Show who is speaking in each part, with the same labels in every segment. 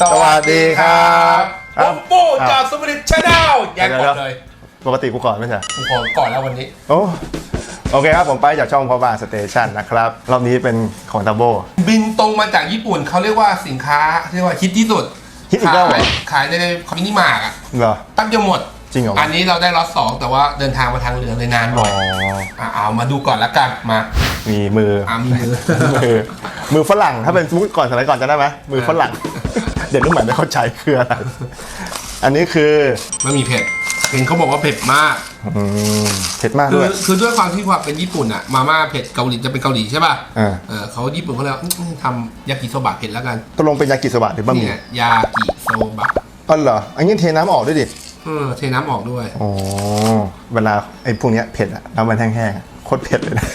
Speaker 1: สวัสดีครับ
Speaker 2: ผ
Speaker 1: ครับ
Speaker 2: มโบจากสมุทรชาแนลแยังก่อนเลย
Speaker 1: ปกติกูก่อนไม่ใช่
Speaker 2: ผมขอก่อนแล้ววันนี้
Speaker 1: โอ้โอเคครับผมไปจากช่องพ่อบ้านสเตชันนะครับ รอบนี้เป็นของตาโบ
Speaker 2: บินตรงมาจากญี่ปุ่นเขาเรียกว่าสินค้าเรียกว่าฮิตที่สุด
Speaker 1: ฮิตอีกแล้วเหรอ
Speaker 2: ขายขายในมินิมาร์ทอะ
Speaker 1: เหรอ
Speaker 2: ตั้งจะหมด
Speaker 1: จริงเหรอวะ
Speaker 2: อันนี้เราได้ล็อตสองแต่ว่าเดินทางมาทางเรือเลยนานห
Speaker 1: อ๋
Speaker 2: น่
Speaker 1: อ
Speaker 2: อยะเอามาดูก่อนละกันมา
Speaker 1: มีมือ
Speaker 2: อ่ามีมือ
Speaker 1: มือ มือฝรั่งถ้าเป็นสมมติก่อนสมัยก่อนจะได้ไหมมือฝรั่ง เดี๋ยวนุ่มเหมือนไม่เข้าใจคืออะไร อันนี้คือ
Speaker 2: ไม่มีเผ็ดเห็นเขาบอกว่าเผ็ดมาก
Speaker 1: อืมเผ็ดมาก
Speaker 2: คื
Speaker 1: ด้
Speaker 2: อ
Speaker 1: วย
Speaker 2: คือด้วยความที่ความเป็นญี่ปุ่นอะมาม่าเผ็ดเกาหลีจะเป็นเกาหลีใช่ป่ะ
Speaker 1: อ่า
Speaker 2: เออเขาญี่ปุ่นเขาเลยว่าอืมทำยากิโซบะเผ็ดแล้วกัน
Speaker 1: ตกลงเป็นยากิโซบะหรือบะหมี่
Speaker 2: เนี่ยยากิโซบะ
Speaker 1: อ๋อเหรอ อันนี้เทน้ำออกด้วยดิ
Speaker 2: เออเทน้ำออกด้วย
Speaker 1: อ๋อ เวลาไอ้พวกเนี้ยเผ็ดอะน้ำมันแห้งๆอะโคตรเผ็ดเลยนะ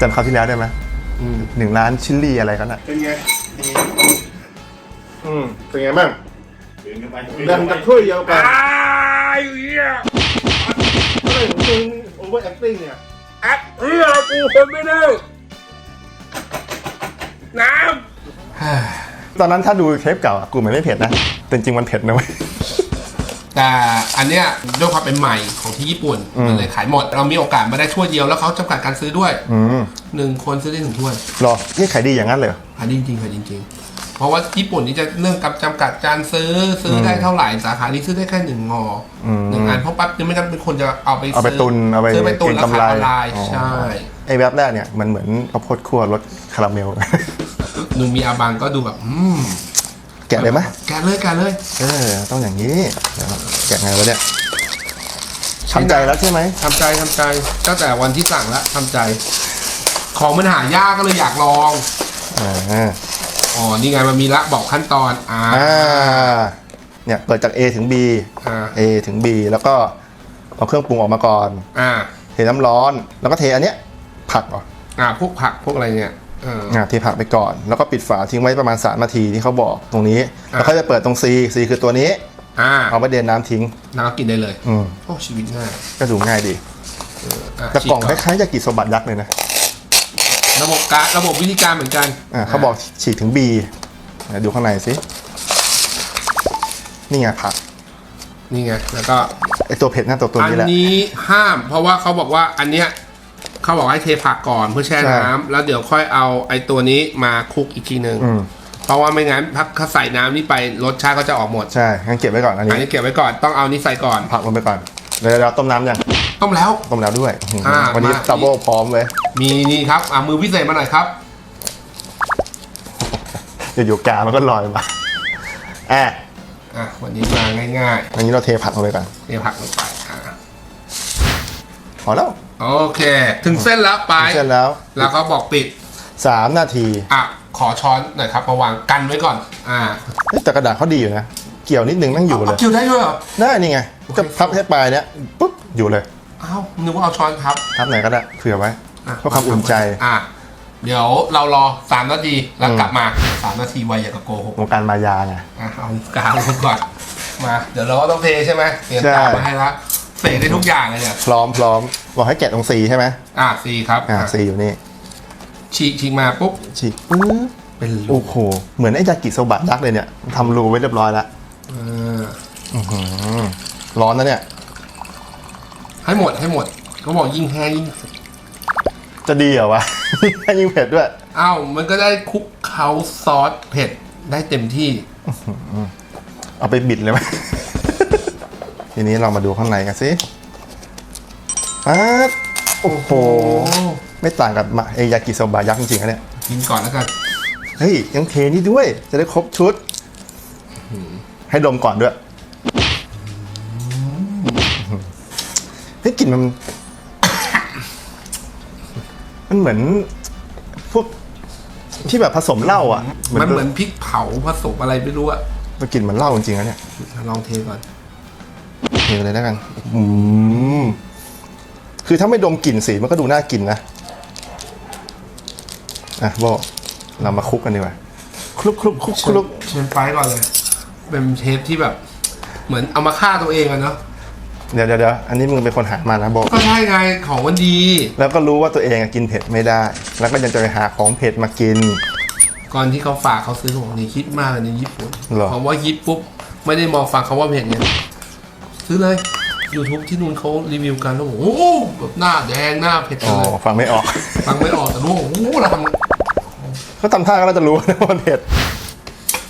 Speaker 1: จำคราวที่แล้วได้ไหม
Speaker 2: อืม
Speaker 1: หนึ่งร้านชิลลี่อะไรกันอะเป็นไง อืมเป็นไงบ้างดันกับถ้วยเดียวกัน
Speaker 2: อ้ายเหี้ย
Speaker 1: อะไรของมึงโอเวอร์แอคติ้งเนี่ย
Speaker 2: แอคเฮียกูคนไม่ได้น้ำ
Speaker 1: ตอนนั้นถ้าดูเทปเก่าอะกูเหมือนไม่เผ็ดนะแต่จริงมันเผ็ดนะเว้ย
Speaker 2: แต่อันเนี้ยด้วยความเป็นใหม่ของที่ญี่ปุ่น
Speaker 1: อืม
Speaker 2: มันเลยขายหมด เรามีโอกาสมาได้ถ้วยเดียวแล้วเขาจำกัดการซื้อด้วย
Speaker 1: อืม
Speaker 2: หนึ่งคนซื้อได้หนึ่งถ้วย
Speaker 1: รอนี่ขายดีอย่างนั้นเลยเหรอ
Speaker 2: ขายดีจริงๆขายจริงๆ เพราะว่าญี่ปุ่นนี่จะเรื่องกับจำกัดการซื้อซื้อได้เท่าไหร่สาขานี้ซื้อได้แค่หนึ่งงออ
Speaker 1: ม
Speaker 2: หนึ่งอันเพราะปั๊บยังไม่จำเป็นคนจะเอาไป
Speaker 1: เอาไป
Speaker 2: ซื้
Speaker 1: ตุนเอาไป
Speaker 2: ซื้อไปตุนแล้ว
Speaker 1: เก็ง
Speaker 2: ขายออนไลน์
Speaker 1: อ๋อ
Speaker 2: ใช่
Speaker 1: ไอ้แบบแรกเนี่ยมันเหมือนข้าวโพดคั่วรสคาราเมล
Speaker 2: หนูมีอาบังก็ดูแบบอืม
Speaker 1: แกะเลยไหม
Speaker 2: แกะเลยแกะเลย
Speaker 1: เออ ต้องอย่างนี้เดี๋ยวแกะไงวะเนี่ยทำใจแล้วใช่ไหม
Speaker 2: ทำใจทำใจตั้งแต่วันที่สั่งแล้วทำใจ ของมันหายากก็เลยอยากลอง
Speaker 1: อ่า
Speaker 2: อ๋อ นี่ไงมันมีละบอกขั้นตอน อ่า
Speaker 1: อ่า เนี่ยเปิดจาก A ถึง B
Speaker 2: อ่า
Speaker 1: A ถึง B แล้วก็เอาเครื่องปรุงออกมาก่อน
Speaker 2: อ่า
Speaker 1: เทน้ำร้อน แล้วก็เทอันเนี้ยผักเหรอ
Speaker 2: อ่า พวกผักพวกอะไรเนี่ยเออ
Speaker 1: อ่าเทผักไปก่อน แล้วก็ปิดฝาทิ้งไว้ประมาณ3นาทีที่เขาบอกตรงนี้
Speaker 2: อ่า
Speaker 1: แล้วเขาจะเปิดตรง C C คือตัวนี้
Speaker 2: อ่า
Speaker 1: เอาไปเดนน้ำทิ้ง
Speaker 2: แล้วก็กินได้เลย
Speaker 1: อืม
Speaker 2: โอ้ ชีวิตง่าย
Speaker 1: ก็ดูง่ายดี
Speaker 2: อะ
Speaker 1: แต่กล่องค
Speaker 2: ฉีด
Speaker 1: ล้ายๆยากิโซบัตยักษ์เลยนะ
Speaker 2: ระบบการระบบวิธีการเหมือนกัน
Speaker 1: อ่าเขาบอกฉีดถึง B เดี๋ยวดูข้างในสิ นี่ไงผัก
Speaker 2: นี่ไงแล้วก็
Speaker 1: ไอตัวเผ็ดหน้าตัวตัว
Speaker 2: อัน
Speaker 1: นี้แหละ
Speaker 2: นี้ห้าม เพราะว่าเขาบอกว่าอันเนี้ยเขาบอกให้เทผักก่อนเพื่อแช่
Speaker 1: ใช่
Speaker 2: น้ำแล้วเดี๋ยวค่อยเอาไอ้ตัวนี้มาคลุกอีกทีหนึ่ง
Speaker 1: อืม
Speaker 2: เพราะว่าไม่งั้นถ้าใส่น้ำนี่ไปรสชาติก็จะออกหมด
Speaker 1: ใช่งั้นเก็บไว้ก่อนอัน
Speaker 2: อัน
Speaker 1: นี้
Speaker 2: นี้เก็บไว้ก่อนต้องเอานี่ใส่ก่อน
Speaker 1: ผักลงไปก่อนเดี๋ยวเราต้มน้ำยัง
Speaker 2: ต้มแล้ว
Speaker 1: ต้มแล้วด้วยอื้อหือ
Speaker 2: อ่า
Speaker 1: วันนี้
Speaker 2: มา
Speaker 1: ดับเบิลพร้อมเลย
Speaker 2: มีนี่ครับอ่ามือพิเศษมาหน่อยครับ
Speaker 1: อยู่ๆกามันก็ลอยมาอะ
Speaker 2: อะวันนี้มาง่าย
Speaker 1: อันนี้เราเทผักลงไปก่อน
Speaker 2: ๆเทผักลงไปอะ
Speaker 1: พอแล้ว
Speaker 2: โอเค ถึงเส้นแล้วไป
Speaker 1: เสร็จแล้ว
Speaker 2: แล้วก็บอกปิด
Speaker 1: สามนาที
Speaker 2: อะขอช้อนหน่อยครับมาวางกันไว้ก่อน อ่า
Speaker 1: เฮ้ยแต่กระดาษเขาดีอยู่นะ เกี่ยวนิดนึงนั่งอยู่เลยา
Speaker 2: คิวได้ด้วยเหรอ
Speaker 1: ได้นี่ไงจะพับให้ปลายเนี้ยปุ๊บอยู่เลย
Speaker 2: อ้าวนึกว่าเอาช้อนครับ
Speaker 1: ทับไหนก็ได้เผื่อไว้
Speaker 2: อะ
Speaker 1: เพื่อความอุ่นใจ
Speaker 2: อะเดี๋ยวเรารอสามนาทีแล้ว
Speaker 1: อืม
Speaker 2: กลับมาสามนาทีไวอย่างกับโกหก
Speaker 1: วงการมายาไง
Speaker 2: อะเอากาวลงก่อนมา เดี๋ยวเราก็ต้องเทใช่ไหมเตรียม
Speaker 1: ใช่
Speaker 2: กาวมาให้ละเสกได้ทุกอย่างเลยเนี่ย
Speaker 1: พร้อมพร้อมบอกให้แกะตรงสีใช่ไหม
Speaker 2: อะสีครับ
Speaker 1: อ่า
Speaker 2: อะ
Speaker 1: สีอยู่นี่
Speaker 2: ฉีกฉีกมาปุ๊บ
Speaker 1: ฉีกปึ๊บ
Speaker 2: เป็นรู
Speaker 1: โอ้โหเหมือนไอ้ยากิโซบะยักษ์เลยเนี่ยทำรูไว้เรียบร้อยแล้ว
Speaker 2: อ่า
Speaker 1: อื้อหือร้อนนะเนี่ย
Speaker 2: ให้หมดให้หมดเขาบอกยิ่งแห้งยิ่ง
Speaker 1: จะดีเหรอวะ ยิ่งเผ็ดด้วย
Speaker 2: อ้าวมันก็ได้คลุกเคล้าซอสเผ็ดได้เต็มที่
Speaker 1: เอาไปบิดเลยไหม ทีนี้เรามาดูข้างในกันสิป๊าดโอ้โห ไม่ต่างกับมาเอยากิโซบะยักษ์จริงๆนะเนี่ย
Speaker 2: กินก่อนแล้วกัน
Speaker 1: เฮ้ยยังเทนี่ด้วย จะได้ครบชุด ให้ดมก่อนด้วยเฮ้ยกลิ่นมัน มันเหมือนพวกที่แบบผสมเหล้าอะ
Speaker 2: มันเหมือนพริกเผาผสมอะไรไม่รู้อะ
Speaker 1: มันกลิ่นเหมือนเหล้าจริงๆนะเนี่ย
Speaker 2: ลองเทก่อน
Speaker 1: เทไปเลยแล้วกันอืมคือถ้าไม่ดมกลิ่นสีมันก็ดูน่ากินนะ อะโบเรามาคลุกกันดีกว่าคลุกคลุกคลุกคลุก
Speaker 2: เชิญไฟก่อนเลย เป็นเทปที่แบบ เหมือนเอามาฆ่าตัวเองอะเนาะ
Speaker 1: เดี๋ยวเดี๋ยวเดี๋ยวอันนี้มึงเป็นคนหามานะโบ
Speaker 2: ก็ใช่ไงของมันดี
Speaker 1: แล้วก็รู้ว่าตัวเองอะกินเผ็ดไม่ได้ แล้วก็ยังจะไปหาของเผ็ดมากิน
Speaker 2: ก่อนที่เขาฝากเขาซื้อของนี่ฮิตมากเลยในญี่ปุ่น
Speaker 1: เหรอ
Speaker 2: เพราะว่าฮิตปุ๊บไม่ได้มองฟังคำว่าเผ็ดเนี่ยซื้อเลย YouTube ที่นู่นเขารีวิวกันแล้วบอกโอ้โหแบบหน้าแดงหน้าเผ็ดกั
Speaker 1: อ๋
Speaker 2: น
Speaker 1: อ
Speaker 2: เลย
Speaker 1: ฟังไม่ออก
Speaker 2: ฟังไม่ออกแต่รู้ว่าโอ้โหเราท
Speaker 1: ก็ทำท่าก็น่าจะรู้นะว่ามันเผ็ด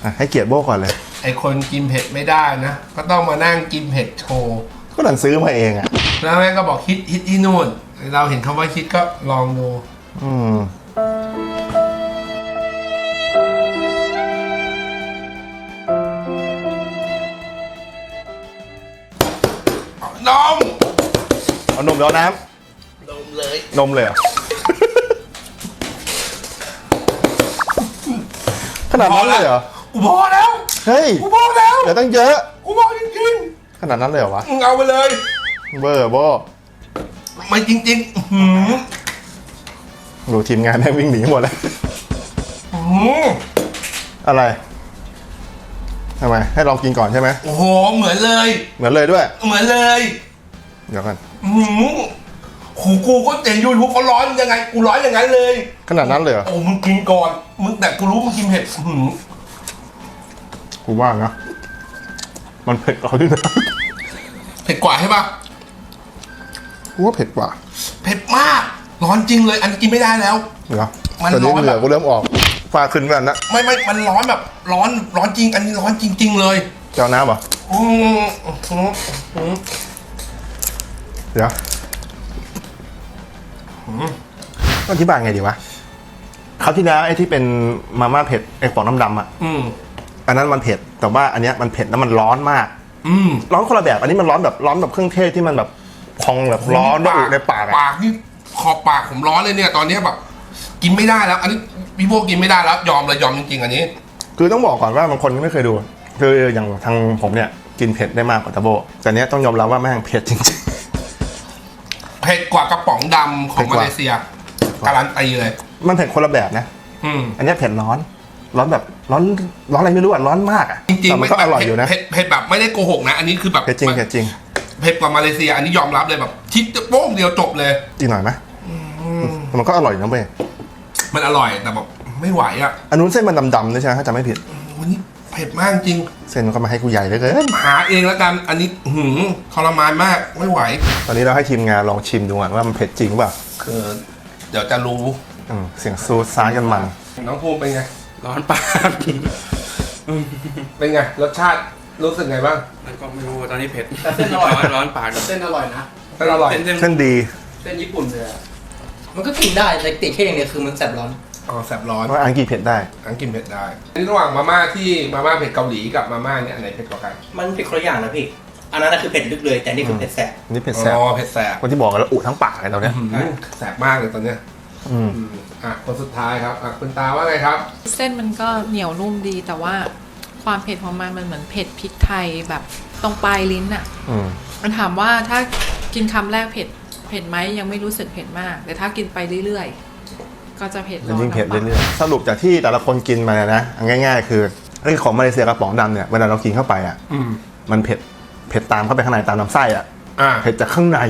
Speaker 1: อะให้เกียรติโบ้ก่อนเลยำ
Speaker 2: ไอคนกินเผ็ดไม่ได้นะ ก็ต้องมานั่งกินเผ็ดโชว์
Speaker 1: ก็ดันซื้อมาเองอะ
Speaker 2: แล้วแม่งก็บอกฮิตฮิตที่นู่น เราเห็นคำว่าฮิตก็ลองดู
Speaker 1: อืม
Speaker 2: นม
Speaker 1: เอานมหรือเอาน้
Speaker 2: นมเลยำ
Speaker 1: นมเลยเหรอ ขนาดนั้นเลยเหรอ
Speaker 2: กูพอแล้ว
Speaker 1: เฮ้ย
Speaker 2: กูพอแล้ว
Speaker 1: เดี๋ยวตั้งเยอะ
Speaker 2: กูพอจริง
Speaker 1: ขนาดนั้นเลยเหรอวะ
Speaker 2: ๆมึงเอาไปเลย
Speaker 1: เบอร์โบ้
Speaker 2: ไม่จริงๆอื้อหือ
Speaker 1: ดูทีมงานแม่งวิ่งหนีหมดแล้ว
Speaker 2: อื้อหือ
Speaker 1: อะไรทำไมให้ลองกินก่อนใช่ไหม
Speaker 2: โอ้โห เหมือนเลย
Speaker 1: เหมือนเลยด้วย
Speaker 2: เหมือนเลย
Speaker 1: เดี๋ยวกัน
Speaker 2: อื้อหือหูกูก็เจ๋งยูทูบเขาร้อนยังไง กูร้อนอย่างนั้นเลย
Speaker 1: ขนาดนั้นเลยเหรอ
Speaker 2: โอ้มึงกินก่อน มึงแต่กูรู้มึงกินเผ็ดอื้อหือ
Speaker 1: กูว่านะ มันเผ็ดกว่าเขาด้วยนะ
Speaker 2: เผ็ดกว่าใช่ปะ
Speaker 1: กูว่าเผ็ดกว่า
Speaker 2: เผ็ดมาก ร้อนจริงเลย อันนกินไม่ได้แล้ว
Speaker 1: เหรอ
Speaker 2: มัน
Speaker 1: ตอนนี้
Speaker 2: ร้อน
Speaker 1: เหงื่อ
Speaker 2: แบบ
Speaker 1: กูเริ่มออกฟ้าขึ้นกันนะ
Speaker 2: ไม่ไม่มันร้อนแบบ ร้อนร้อนจริง อันนี้ร้อนจริง ๆ เลย
Speaker 1: เจ้าน้ำเหรอ
Speaker 2: อืมอื้อหืออื้อหือ
Speaker 1: เดี๋ยวต้องอธิบายไงดีวะคราวที่แล้วไอ้ที่เป็นมาม่าเผ็ดไอ้ฟองน้ำดำอะ
Speaker 2: อืม
Speaker 1: อันนั้นมันเผ็ด แต่ว่าอันเนี้ยมันเผ็ดแล้วมันร้อนมาก
Speaker 2: อืม
Speaker 1: ร้อนคนละแบบ อันนี้มันร้อนแบบร้อนแบบเครื่องเทศที่มันแบบพองแบบร้อนระอุในปากอะ
Speaker 2: ปากนี่ขอบปากผมร้อนเลยเนี่ยตอนนี้แบบ กินไม่ได้แล้ว อันนี้พี่โบกินไม่ได้แล้ว ยอมเลยยอมจริงๆ อันนี้
Speaker 1: คือต้องบอกก่อนว่าบางคนก็ไม่เคยดู คืออย่างทางผมเนี่ยกินเผ็ดได้มากกว่าตะโบแต่เนี้ยต้องยอมรับว่าแม่งเผ็ดจริง
Speaker 2: เผ็ดกว่ากระป๋องดำของ
Speaker 1: เผ็ดก
Speaker 2: มา
Speaker 1: ว่า
Speaker 2: เลเซียการันตีเลย
Speaker 1: ๆ มันเผ็ดคนละแบบนะ
Speaker 2: อืม
Speaker 1: อันเนี้ยเผ็ดร้อน ร้อนแบบ ร้อนร้อนอะไรไม่รู้อะร้อนมากอะ
Speaker 2: จริง
Speaker 1: แต่
Speaker 2: ๆ
Speaker 1: มันก็อร่อยอยู่นะ
Speaker 2: เผ็ดเผ็ดแบบไม่ได้โกหกนะ อันนี้คือแบบ
Speaker 1: เผ็ดจริงเผ็ดจริง
Speaker 2: เผ็ดกว่ามาเลเซีย อันนี้ยอมรับเลยแบบทิศโป้งเดียวจบเลย
Speaker 1: อีกหน่อยไหมแต่มันก็อร่อยนะเว้ย
Speaker 2: มันอร่อยแต่แบบไม่ไหวอะ
Speaker 1: อันนู้นเส้นมันดำๆด้วยใช่ไหมถ้าจำไม่ผิด
Speaker 2: วันนี้เผ็ดมากจริง
Speaker 1: เส้นมันก็มาให้กูใหญ่เหลยเกิน
Speaker 2: หาเองแล้วกัน อันนี้อื้อหือทรมานมากไม่ไหว
Speaker 1: ตอนนี้เราให้ทีมงานลองชิมดูก่อนว่ามันเผ็ดจริงเปล่า
Speaker 2: คือ เดี๋ยวจะรู้
Speaker 1: อืมเสียงซูดซ้ายกันมัน
Speaker 2: น้องภูมิเป็นไง
Speaker 3: ร้อนปาก
Speaker 2: เป็นไงรสชาติรู้สึกไงบ้าง
Speaker 3: มันก็ไม่รู้ตอนนี้เผ็ด
Speaker 4: แต่เส้นอร่อย
Speaker 3: ร้อนร้อนปาก
Speaker 4: เส้นอร่อยนะ
Speaker 2: เป็นอร่อย
Speaker 3: เส้นเส้น
Speaker 1: เส้นดี
Speaker 4: เส้นญี่ปุ่นเลยอะมันก็กินได้แต่ติดแค่อย่างเดียวคือมันแสบร้อน
Speaker 2: อ๋อแสบร้อน
Speaker 1: ว่าอังกฤษเผ็ดได้
Speaker 2: อังกินเผ็ดได้อันนี้ระหว่างมาม่าที่มาม่าเผ็ดเกาหลีกับมาม่าเนี่ยอันไหนเผ็ดกว่ากัน
Speaker 4: มันเผ็ดคนละอย่างนะพี่ อันนั้นนะคือเผ็ดลึกเลย แต่นี่คือเผ็ดแสบ
Speaker 1: อันนี่เผ็ดแสบ
Speaker 2: อ๋อเผ็ดแสบ
Speaker 1: คนที่บอกกันแล้วอุทั้งปากเลยตอนเนี้ย
Speaker 2: อื้อหือแสบมากเลยตอนเนี้ย
Speaker 1: อืม
Speaker 2: อืมอะคนสุดท้ายครับอะคุณตาว่าไงครับ
Speaker 5: เส้นมันก็เหนียวนุ่มดีแต่ว่าความเผ็ดของมันมันเหมือนเผ็ดพริกไทยแบบตรงปลายลิ้นอะ
Speaker 1: อืม
Speaker 5: มันถามว่าถ้ากินคำแรกเผ็ดเผ็ดไหมยังไม่รู้สึกเผ็ดมาก แต่ถ้ากินไปเรื่อยๆ ก็จะเผ็ด
Speaker 1: มันยิ่งเผ็ด
Speaker 5: น้ำปลา
Speaker 1: เรื่อยๆสรุปจากที่แต่ละคนกินมาเนี่ยนะเอาง่าย ๆ คือไอ้ของมาเลเซียกระป๋องดำเนี่ยเวลาเรากินเข้าไปอะ
Speaker 2: อืม
Speaker 1: มันเผ็ดเผ็ดตามเข้าไปข้างในตามลำไส้อะ
Speaker 2: อ่า
Speaker 1: เผ็ดจากข้างใน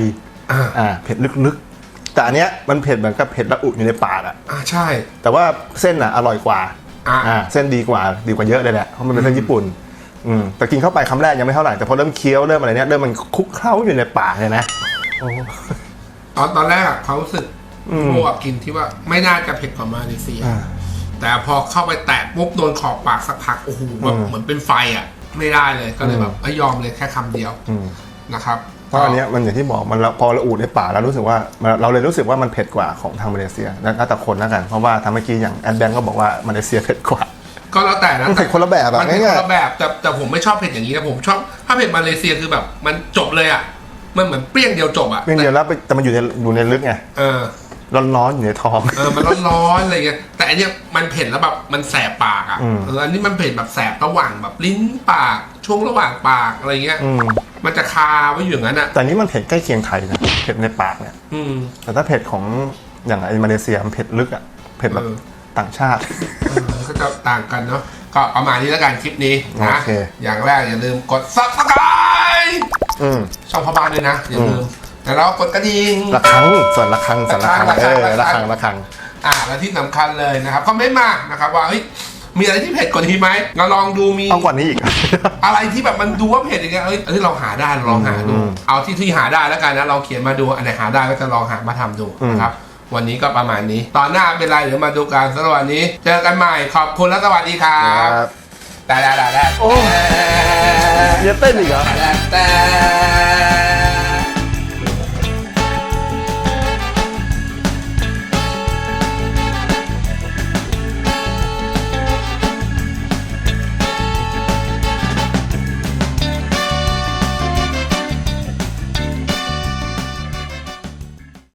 Speaker 2: อ่า
Speaker 1: อ่าเผ็ดลึกๆ แต่อันเนี้ยมันเผ็ดเหมือนกับเผ็ดระอุอยู่ในปากอะ
Speaker 2: อ่าใช่
Speaker 1: แต่ว่าเส้นอะอร่อยกว่า
Speaker 2: อ่า
Speaker 1: อ่าเส้นดีกว่าดีกว่าเยอะเลยแหละเพราะมันเป็นเส้นญี่ปุ่นอืมแต่กินเข้าไปคำแรกยังไม่เท่าไหร่แต่พอเริ่มเคี้ยวเริ่มอะไรเนี้ยเริ่มมันคลุกเคล้าอยู่ในปากเลยนะโอ้
Speaker 2: ตอนตอนแรกอะเขารู้สึก
Speaker 1: อืม
Speaker 2: พวกกินที่ว่าไม่น่าจะเผ็ดกว่ามาเลเซีย
Speaker 1: อ่า
Speaker 2: แต่พอเข้าไปแตะปุ๊บโดนขอบปากสักพักโอ้โหแบบ
Speaker 1: อืม
Speaker 2: เหมือนเป็นไฟอะ ไม่ได้เลยก็เลย
Speaker 1: อืม
Speaker 2: แบบไม่ยอมเลยแค่คำเดียว
Speaker 1: อืม
Speaker 2: นะครับ
Speaker 1: เพราะอันเนี้ยมันอย่างที่บอกมันละพอเราอูดในป่ากแล้วรู้สึกว่ามันเราเลยรู้สึกว่ามันเผ็ดกว่าของทางมาเลเซียแล้วแต่คนแล้วกันเพราะว่าทางเมื่อกี้อย่างแอดแบงก์ก็บอกว่ามาเลเซียเผ็ดกว่า
Speaker 2: ก็แล้วแต่นะ
Speaker 1: มันเผ็ดคนละแบบอะ
Speaker 2: มันเผ็ด
Speaker 1: ง่ายๆ
Speaker 2: คนละแบบแต่แต่ผมไม่ชอบเผ็ดอย่างนี้นะผมชอบถ้าเผ็ดมาเลเซียคือแบบมันจบเลยอะมันเหมือนเปรี้ยงเดียวจบอะ
Speaker 1: เพียงเดียวแล้วไปแต่มันอยู่ในอยู่ในลึกไง
Speaker 2: เออ
Speaker 1: ร้อนๆอยู่ในท้อง
Speaker 2: เออ มันร้อนๆอะไรเงี้ย แต่อันเนี้ยมันเผ็ดแล้วแบบมันแสบปากอะ
Speaker 1: อืม
Speaker 2: เออ อันนี้มันเผ็ดแบบแสบระหว่างแบบลิ้นปาก ช่วงระหว่างปากอะไรเงี้ย
Speaker 1: อืม
Speaker 2: มันจะคาไว้อยู่อย่างนั้นอะ
Speaker 1: แต่อันนี้มันเผ็ดใกล้เคียงไทยนะเผ็ดในปากเนี่ย
Speaker 2: อืม
Speaker 1: แต่ถ้าเผ็ดของอย่างไอ้มาเลเซียมันเผ็ดลึกอะเผ็ดแบบ
Speaker 2: เออ
Speaker 1: ต่างชาติ
Speaker 2: เออก็จะต่างกันเนาะก็ประมาณนี้แล้วกันคลิปนี้นะ
Speaker 1: โอเค
Speaker 2: อย่างแรกอย่าลืมกด subscribe
Speaker 1: อืม
Speaker 2: ช่องพ่อบ้านด้วยนะ อย่าลืมแต่เรากดกระดิ่ง
Speaker 1: ระฆังส่วนระฆังส่วนระฆัง
Speaker 2: ระฆัง
Speaker 1: เออ
Speaker 2: ระ
Speaker 1: ระ
Speaker 2: ฆั
Speaker 1: ฆั
Speaker 2: ง
Speaker 1: งระฆัง
Speaker 2: อ่าและที่สำคัญเลยนะครับคอมเมนต์มานะครับว่าเฮ้ย มีอะไรที่เผ็ดกว่านี้ไหมเราลองดูมี
Speaker 1: เอากว่านี้อีก
Speaker 2: อะไรที่แบบมันดูว่าเผ็ดอย่างเงี้ยเอ้ยเอ้ยเราหาได้เราลองหาดู
Speaker 1: อืม
Speaker 2: เอาที่ที่หาได้แล้วกันนะเราเขียนมาดูอันไหนหาได้ก็จะลองหามาทำดู
Speaker 1: อืม
Speaker 2: นะครับวันนี้ก็ประมาณนี้ ตอนหน้าเป็นไรเดี๋ยวมาดูกันสำหรับวันนี้ เจอกันใหม่ขอบคุณและสวัสดีครับ
Speaker 1: ครับ
Speaker 2: แต่แต่แต่แต่
Speaker 1: โอ้อย่าเต้นอีกเหรอ
Speaker 2: แต่แต่